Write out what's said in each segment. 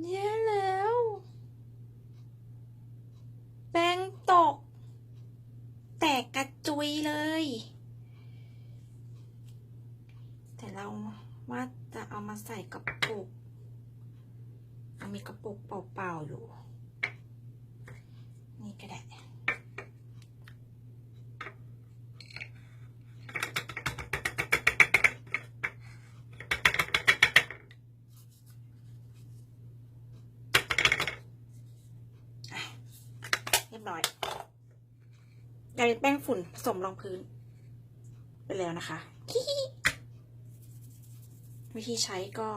เนี่ยแล้ว แป้งตก แตกกระจุยเลย แต่เราว่าจะเอามาใส่กระปุกมีกระปุกเปล่าๆอยู่ นี่ก็ได้ เร้อยกลายเป็นแป้งฝุ่นผสมรองพื้น ไปแล้วนะคะ วิธีใช้ก็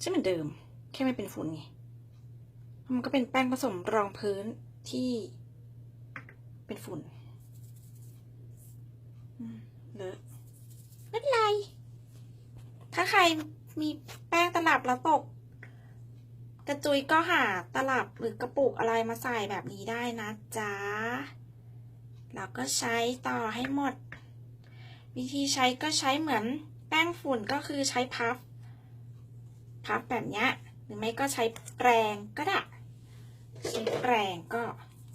ใช่เหมือนเดิม แค่ไม่เป็นฝุ่นไงมันก็เป็นแป้งผสมรองพื้นที่เป็นฝุ่นอืมเลอะไม่เป็นไร ถ้าใครมีแป้งตลับแล้วตก กระจุยก็หาตลับหรือกระปุกอะไรมาใส่แบบนี้ได้นะจ๊ะแล้วก็ใช้ต่อให้หมด วิธีใช้ก็ใช้เหมือนแป้งฝุ่นก็คือใช้พัฟพับแบบนี้หรือไม่ก็ใช้แปรงก็ได้ใช้แปรงก็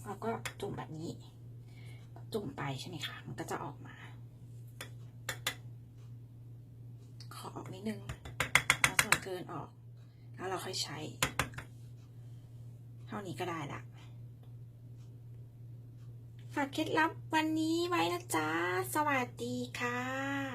เราก็จุ่มแบบนี้ จุ่มไปใช่ไหมคะ มันก็จะออกมา ขอออกนิดนึงเอาส่วนเกินออก แล้วเราค่อยใช้ ท่านี้ก็ได้ละฝากเคล็ดลับวันนี้ไว้นะจ๊ะ สวัสดีค่ะ